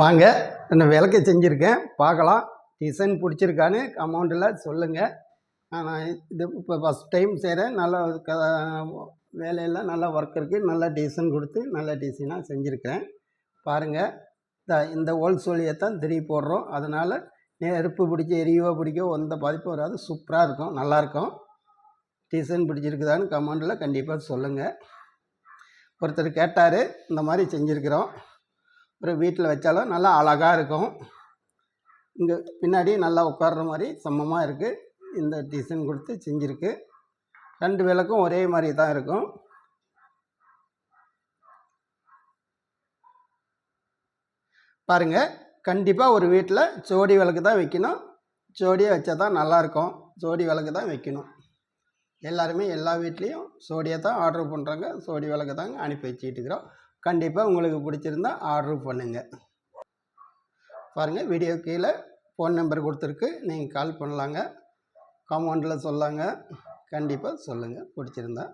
வாங்க நான் விளக்க செஞ்சுருக்கேன். பார்க்கலாம். டிசைன் பிடிச்சிருக்கான்னு அமௌண்ட்டில் சொல்லுங்கள் நான் இது இப்போ ஃபஸ்ட் டைம் செய்கிறேன் நல்லா க வேலையெல்லாம் நல்லா ஒர்க் இருக்குது நல்லா டிசைன் கொடுத்து நல்ல டிசைனாக செஞ்சுருக்கிறேன். பாருங்கள் இந்த இந்த ஹோல் தான் திருப்பி போடுறோம். அதனால் நெருப்பு பிடிச்சி எரியவோ பிடிக்கோ எந்த பாதிப்பும் வராது. சூப்பராக இருக்கும். நல்லாயிருக்கும் டிசைன் பிடிச்சிருக்குதான்னு கமெண்டில் கண்டிப்பாக சொல்லுங்கள் ஒருத்தர் கேட்டார் இந்த மாதிரி செஞ்சுருக்கிறோம். அப்புறம் வீட்டில் வச்சாலும் நல்லா அழகாக இருக்கும். இங்கே பின்னாடி நல்லா உட்கார்ற மாதிரி சமமாக இருக்குது இந்த டிசைன் கொடுத்து செஞ்சுருக்கு. ரெண்டு விளக்கும் ஒரே மாதிரி தான் இருக்கும். பாருங்கள் கண்டிப்பாக ஒரு வீட்டில் ஜோடி விளக்கு தான் வைக்கணும். ஜோடியாக வச்சா தான் நல்லாயிருக்கும் ஜோடி விளக்கு தான் வைக்கணும். எல்லாருமே எல்லா வீட்லேயும் சோடியை தான் ஆர்டர் பண்ணுறாங்க சோடி விளக்கு தாங்க அனுப்பி வச்சுட்டு இருக்கிறோம். கண்டிப்பாக உங்களுக்கு பிடிச்சிருந்தா ஆர்டர் பண்ணுங்கள் பாருங்கள் வீடியோ கீழே ஃபோன் நம்பர் கொடுத்துருக்கு. நீங்கள் கால் பண்ணலாங்க. காம்பவுண்டில் சொல்லாங்க. கண்டிப்பாக சொல்லுங்கள் பிடிச்சிருந்தா.